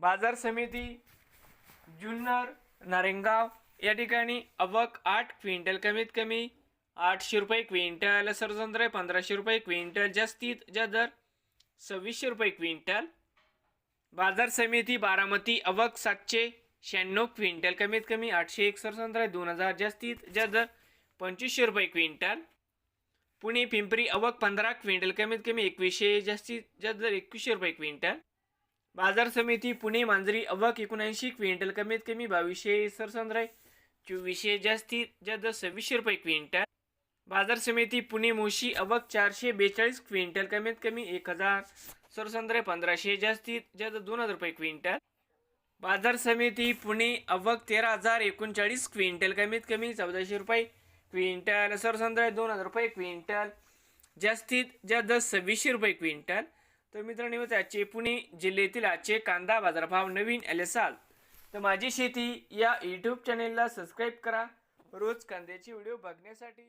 बाजार समिती जुन्नर नारेंगाव या ठिकाणी अवक आठ क्विंटल कमीत कमी आठशे रुपये क्विंटल सरसंद्र पंधराशे रुपये क्विंटल जास्तीत ज्या दर सव्वीसशे रुपये क्विंटल. बाजार समिती बारामती अवक सातशे शहाण्णव क्विंटल कमीत कमी आठशे एक सरसंद्र दोन हजार जास्तीत ज्या दर पंचवीसशे रुपये क्विंटल. पुणे पिंपरी अवक पंधरा क्विंटल कमीत कमी एकवीसशे जास्तीत जास्त दर एकवीसशे रुपये क्विंटल. बाजार समिती पुणे मांजरी अवक एकोणऐंशी क्विंटल कमीत कमी बावीसशे सरसंद्राय. चोवीसशे जास्तीत जास्त सव्वीसशे रुपये क्विंटल. बाजार समिती पुणे मोशी अवक चारशे बेचाळीस क्विंटल कमीत कमी एक हजार. सरसंद्राय पंधराशे जास्तीत जास्त दोन हजार रुपये क्विंटल. बाजार समिती पुणे अवक तेरा हजार एकोणचाळीस क्विंटल कमीत कमी चौदाशे रुपये क्विंटल. सरसंद्राय दोन हजार रुपये क्विंटल. जास्तीत जास्त सव्वीसशे रुपये क्विंटल. तर मित्रांनो आजचे पुणे जिल्ह्यातील आजचे कांदा बाजारभाव नवीन आले असाल तर माझी शेती या यूट्यूब चॅनेलला सबस्क्राईब करा. रोज कांद्याचे व्हिडिओ बघण्यासाठी.